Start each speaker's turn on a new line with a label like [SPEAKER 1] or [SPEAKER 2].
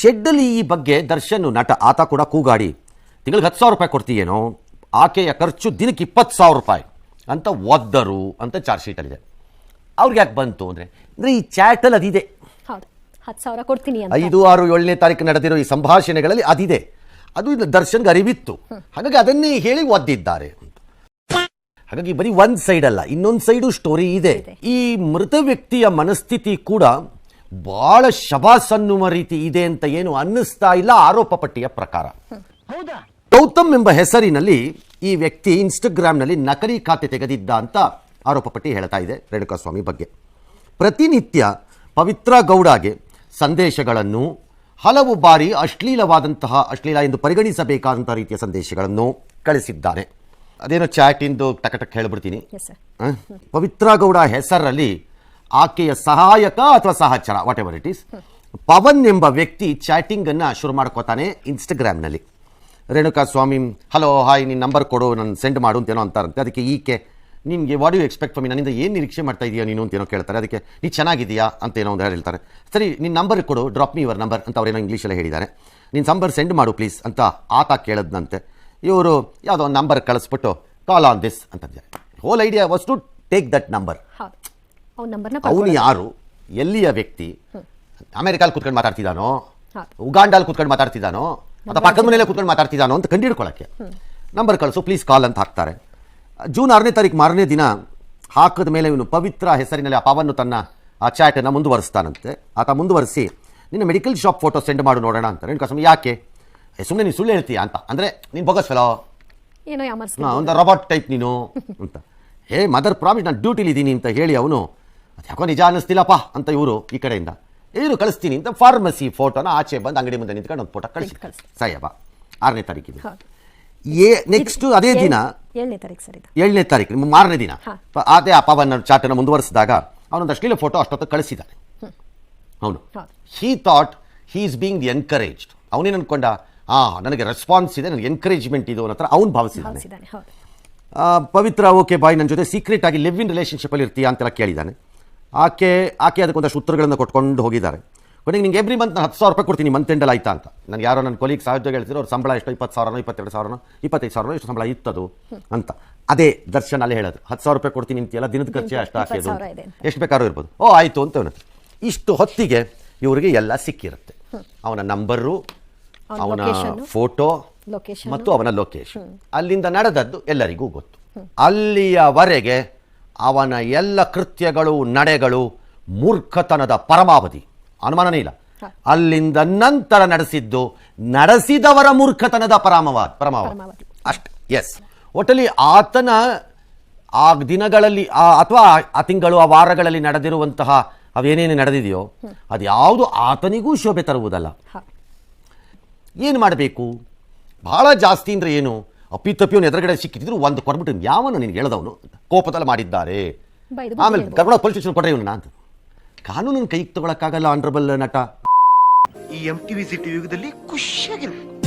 [SPEAKER 1] ಶೆಡ್ಡಲ್ಲಿ ಈ ಬಗ್ಗೆ ದರ್ಶನ್ ನಟ ಆತ ಕೂಡ ಕೂಗಾಡಿ. ತಿಂಗಳಿಗೆ ಹತ್ತು ಸಾವಿರ ರೂಪಾಯಿ ಕೊಡ್ತೀಯೇನೋ? ಆಕೆಯ ಖರ್ಚು ದಿನಕ್ಕೆ ಇಪ್ಪತ್ತು ಸಾವಿರ ರೂಪಾಯಿ. ಅಂತ ಒದ್ದರು ಅಂತ ಚಾರ್ಜ್ ಶೀಟಲ್ಲಿದೆ. ಅವ್ರಿಗೆ ಯಾಕೆ ಬಂತು ಅಂದರೆ ಅಂದರೆ ಈ ಚಾಟಲ್ಲಿ ಅದಿದೆ.
[SPEAKER 2] ಹೌದು. ಹತ್ತು ಸಾವಿರ ಕೊಡ್ತೀನಿ ಅಂತ.
[SPEAKER 1] ಐದು ಆರು ಏಳನೇ ತಾರೀಕು ನಡೆದಿರೋ ಈ ಸಂಭಾಷಣೆಗಳಲ್ಲಿ ಅದಿದೆ. ಅದು ಇದು ದರ್ಶನ್ಗೆ ಅರಿವಿತ್ತು. ಹಾಗಾಗಿ ಅದನ್ನೇ ಹೇಳಿ ಒದ್ದಿದ್ದಾರೆ ಹಾಗಾಗಿ ಬರೀ ಒಂದು ಸೈಡ್ ಅಲ್ಲ ಇನ್ನೊಂದು ಸೈಡು ಸ್ಟೋರಿ ಇದೆ. ಈ ಮೃತ ವ್ಯಕ್ತಿಯ ಮನಸ್ಥಿತಿ ಕೂಡ ಬಹಳ ಶಬಾಸ್ ಅನ್ನುವ ರೀತಿ ಇದೆ ಅಂತ ಏನು ಅನ್ನಿಸ್ತಾ ಇಲ್ಲ ಆರೋಪ ಪಟ್ಟಿಯ ಪ್ರಕಾರ. ಗೌತಮ್ ಎಂಬ ಹೆಸರಿನಲ್ಲಿ ಈ ವ್ಯಕ್ತಿ ಇನ್ಸ್ಟಾಗ್ರಾಮ್ನಲ್ಲಿ ನಕಲಿ ಖಾತೆ ತೆಗೆದಿದ್ದ ಅಂತ ಆರೋಪ ಪಟ್ಟಿ ಹೇಳ್ತಾ ಇದೆ ರೇಣುಕಾಸ್ವಾಮಿ ಬಗ್ಗೆ. ಪ್ರತಿನಿತ್ಯ ಪವಿತ್ರ ಗೌಡಗೆ ಸಂದೇಶಗಳನ್ನು ಹಲವು ಬಾರಿ ಅಶ್ಲೀಲವಾದಂತಹ ಅಶ್ಲೀಲ ಎಂದು ಪರಿಗಣಿಸಬೇಕಾದಂತಹ ರೀತಿಯ ಸಂದೇಶಗಳನ್ನು ಕಳಿಸಿದ್ದಾನೆ ಅದೇನೋ ಚಾಟ್ ಇಂದು ಟಕ ಟಕ್ ಹೇಳ್ಬಿಡ್ತೀನಿ ಪವಿತ್ರ ಗೌಡ ಹೆಸರಲ್ಲಿ ಆಕೆಯ ಸಹಾಯಕ ಅಥವಾ ಸಹಚರ whatever it is Pavan ಎಂಬ ವ್ಯಕ್ತಿ ಚಾಟಿಂಗ್ ಅನ್ನ ಶುರು ಮಾಡ್ಕೋತಾನೆ ಇನ್ಸ್ಟಾಗ್ರಾಮ್ನಲ್ಲಿ ರೇಣುಕಾ ಸ್ವಾಮಿ ಹಲೋ ಹಾಯ್ ನಿನ್ನ ನಂಬರ್ ಕೊಡು, ನಾನು ಸೆಂಡ್ ಮಾಡು ಅಂತೇನೋ ಅಂತಾರಂತೆ. ಅದಕ್ಕೆ ಈಕೆ ನಿಮಗೆ ವಾಟ್ ಯು ಎಕ್ಸ್ಪೆಕ್ಟ್ ಫಾರ್ ನನ್ನಿಂದ ಏನು ನಿರೀಕ್ಷೆ ಮಾಡ್ತಾ ಇದೀಯಾ ನೀನು? ಅಂತೇನೋ ಕೇಳ್ತಾರೆ. ಅದಕ್ಕೆ, ನೀ ಚೆನ್ನಾಗಿದೆಯಾ ಅಂತ ಏನೋ ಒಂದು ಹೇಳ್ತಾರೆ. ಸರಿ ನಿನ್ನ ನಂಬರ್ ಕೊಡು ಡ್ರಾಪ್ ಮೀ ಯುವರ್ ನಂಬರ್ ಅಂತ ಅವರೇನೋ ಇಂಗ್ಲೀಷಲ್ಲಿ ಹೇಳಿದ್ದಾರೆ. ನಿನ್ನ ನಂಬರ್ ಸೆಂಡ್ ಮಾಡು ಪ್ಲೀಸ್ ಅಂತ ಆತ ಕೇಳದ್ನಂತೆ. ಇವರು ಯಾವುದೋ ಒಂದು ನಂಬರ್ ಕಳಿಸ್ಬಿಟ್ಟು call on this ಅಂತಂದಿದ್ದಾರೆ whole idea was to take that number
[SPEAKER 2] ಅವ್ನ
[SPEAKER 1] ಯಾರು? ಎಲ್ಲಿಯ ವ್ಯಕ್ತಿ? ಅಮೆರಿಕಾಲ್ ಕುತ್ಕೊಂಡು ಮಾತಾಡ್ತಿದ್ದಾನೋ
[SPEAKER 2] ಉಗಾಂಡಲ್ಲಿ
[SPEAKER 1] ಉಗಾಂಡಾಲ್ ಕೂತ್ಕೊಂಡು ಮಾತಾಡ್ತಿದ್ದಾನೋ ಅಥವಾ ಪಕ್ಕದ ಮನೆಯಲ್ಲೇ ಕುತ್ಕೊಂಡು ಮಾತಾಡ್ತಿದ್ದಾನೋ ಅಂತ ಕಂಡುಹಿಡ್ಕೊಳ್ಳೋಕ್ಕೆ ನಂಬರ್ ಕಳಿಸು ಪ್ಲೀಸ್ ಕಾಲ್ ಅಂತ ಹಾಕ್ತಾರೆ. ಜೂನ್ ಆರನೇ ತಾರೀಕು ಮಾರನೇ ದಿನ ಹಾಕಿದ ಮೇಲೆ ಇವನು ಪವಿತ್ರ ಹೆಸರಿನಲ್ಲಿ ಆ ಪಾವನ್ನು ತನ್ನ ಆ ಚಾಟನ್ನು ಮುಂದುವರಿಸ್ತಾನಂತೆ. ಆತ ಮುಂದುವರಿಸಿ ನಿನ್ನ ಮೆಡಿಕಲ್ ಶಾಪ್ ಫೋಟೋ ಸೆಂಡ್ ಮಾಡು ನೋಡೋಣ ಅಂತ. ರೇಣುಕಾ ಸ್ವಾಮಿ ಯಾಕೆ? ಸುಮ್ಮನೆ ನೀನು ಸುಳ್ಳು ಹೇಳ್ತೀಯಾ ಅಂತ. ಅಂದರೆ ನೀನು ಬೊಗಸ್ ಫೆಲೋ
[SPEAKER 2] ಏನೋ
[SPEAKER 1] ಒಂದು ರಾಬಾಟ್ ಟೈಪ್ ನೀನು. ಅಂತ. ಹೇ ಮದರ್ ಪ್ರಾಮಿಸ್ ನಾನು ಡ್ಯೂಟಿಲಿ ಇದ್ದೀನಿ ಅಂತ ಹೇಳಿ ಅವನು ಯಾಕೋ ನಿಜ ಅನ್ನಿಸ್ತಿಲ್ಲಪ್ಪ ಅಂತ ಇವರು ಈ ಕಡೆಯಿಂದ. ಇವರು ಕಳಿಸ್ತೀನಿ ಅಂತ ಫಾರ್ಮಸಿ ಫೋಟೋನ ಆಚೆ ಬಂದು ಅಂಗಡಿ ಮುಂದೆ ನಿಂತ್ಕೊಂಡು ಒಂದು ಫೋಟೋ ಕಳಿಸಿ. ಸಾಯಬ್ಬ ಆರನೇ ತಾರೀಕಿಗೆ ಏ ನೆಕ್ಸ್ಟ್ ಅದೇ ದಿನ
[SPEAKER 2] ಏಳನೇ ತಾರೀಕು ಸರ್ ಇದು.
[SPEAKER 1] ಏಳನೇ ತಾರೀಕು ನಿಮ್ಮ ಮಾರನೇ ದಿನ. ಅದೇ ಆ ಪವನ್ ಚಾಟನ್ನು ಮುಂದುವರಿಸಿದಾಗ ಅವನೊಂದು ಅಶ್ಲೀಲ ಫೋಟೋ ಅಷ್ಟೊತ್ತು ಕಳಿಸಿದ್ದಾನೆ ಅವನು
[SPEAKER 2] ಹೌದು.
[SPEAKER 1] He thought he is being encouraged ಅವನೇನು ಅನ್ಕೊಂಡ? ಆ ನನಗೆ ರೆಸ್ಪಾನ್ಸ್ ಇದೆ ನನಗೆ ಎನ್ಕರೇಜ್ಮೆಂಟ್ ಇದು ಅನ್ನೋ ಹತ್ರ ಅವ್ನು ಭಾವಿಸಿದ್ದಾನೆ ಪವಿತ್ರ ಓಕೆ ಬಾಯ್ ನನ್ನ ಜೊತೆ ಸೀಕ್ರೆಟ್ ಆಗಿ ಲಿವ್ ಇನ್ ರಿಲೇಷನ್ಶಿಪ್ಪಲ್ಲಿ ಇರ್ತೀಯಾ ಅಂತೆಲ್ಲ ಕೇಳಿದ್ದಾನೆ ಆಕೆ ಆಕೆ ಅದಕ್ಕೊಂದಷ್ಟು ಉತ್ತರಗಳನ್ನು ಕೊಟ್ಕೊಂಡು ಹೋಗಿದ್ದಾರೆ. ಕೊನೆಗೆ ನಿಂಗೆ ಎವ್ರಿ ಮಂತ್ ನಾನು ಹತ್ತು ಸಾವಿರ ರೂಪಾಯಿ ಕೊಡ್ತೀನಿ ಮಂತ್ ಎಂಡಲ್ಲಿ ಆಯ್ತಾ ಅಂತ. ನಾನು ಯಾರೋ ನನ್ನ ಕೊಲೀಗ್ ಸಹಜವಾಗಿ ಹೇಳ್ತಿದ್ರು ಅವ್ರ ಸಂಬಳ ಎಷ್ಟು? ಇಪ್ಪತ್ತು ಸಾವಿರನೋ ಇಪ್ಪತ್ತೆರಡು ಸಾವಿರನೋ ಇಪ್ಪತ್ತೈದು ಸಾವಿರನೋ ಎಷ್ಟು ಸಂಬಳ ಇತ್ತದು ಅಂತ. ಅದೇ ದರ್ಶನ್ ಅಲ್ಲಿ ಹೇಳೋದು ಹತ್ತು ಸಾವಿರ ರೂಪಾಯಿ ಕೊಡ್ತೀನಿ ಅಂತೆಲ್ಲ ದಿನದ ಖರ್ಚು ಅಷ್ಟು
[SPEAKER 2] ಹಾಕಿದ್ರು.
[SPEAKER 1] ಎಷ್ಟು ಬೇಕಾದ್ರೂ ಇರ್ಬೋದು. ಓ ಆಯಿತು ಅಂತ ಅವನು ಇಷ್ಟು ಹೊತ್ತಿಗೆ ಇವರಿಗೆ ಎಲ್ಲ ಸಿಕ್ಕಿರುತ್ತೆ. ಅವನ ನಂಬರು
[SPEAKER 2] ಅವನ
[SPEAKER 1] ಫೋಟೋ. ಮತ್ತು ಅವನ ಲೊಕೇಶನ್ ಅಲ್ಲಿಂದ ನಡೆದದ್ದು ಎಲ್ಲರಿಗೂ ಗೊತ್ತು. ಅಲ್ಲಿಯವರೆಗೆ ಅವನ ಎಲ್ಲ ಕೃತ್ಯಗಳು ನಡೆಗಳು ಮೂರ್ಖತನದ ಪರಮಾವಧಿ. ಅನುಮಾನನೇ ಇಲ್ಲ. ಅಲ್ಲಿಂದ ನಂತರ ನಡೆಸಿದ್ದು ನಡೆಸಿದವರ ಮೂರ್ಖತನದ ಪರಮವ ಪರಮಾವಧಿ.
[SPEAKER 2] ಪರಮಾವಧಿ.
[SPEAKER 1] ಅಷ್ಟೆ. ಎಸ್ ಒಟ್ಟಲ್ಲಿ ಆತನ ಆ ದಿನಗಳಲ್ಲಿ ಆ ಅಥವಾ ಆ ತಿಂಗಳು ಆ ವಾರಗಳಲ್ಲಿ ನಡೆದಿರುವಂತಹ ಅವೇನೇನು ನಡೆದಿದೆಯೋ ಅದು ಯಾವುದು ಆತನಿಗೂ ಶೋಭೆ ತರುವುದಲ್ಲ. ಏನು ಮಾಡಬೇಕು? ಬಹಳ ಜಾಸ್ತಿ ಅಂದರೆ ಏನು? ಅಪ್ಪಿತಪ್ಪಿಯವನು ಎದುರುಗಡೆ ಸಿಕ್ಕಿದ್ರು ಒಂದು ಕೊಡ್ಬಿಟ್ಟು ಯಾವನು ನಿನಗೆ ಹೇಳ್ದವನು? ಕೋಪದಲ್ಲಿ ಮಾಡಿದ್ದಾರೆ. ಆಮೇಲೆ ಕರ್ನಾಟಕ ಪೊಲೀಸ್ ಸ್ಟೇಷನ್ ಕೊಡ್ರಿ ಇವನು ಅಂತ. ಕಾನೂನನ್ನು ಕೈಗೆ ತಗೊಳಕ್ಕಾಗಲ್ಲ ಆನರಬಲ್ ನಟ.
[SPEAKER 3] ಈ ಎಂ ಟಿವಿ ಸಿಟಿ ಯುಗದಲ್ಲಿ ಖುಷಿಯಾಗಿರ್ಬೇಕು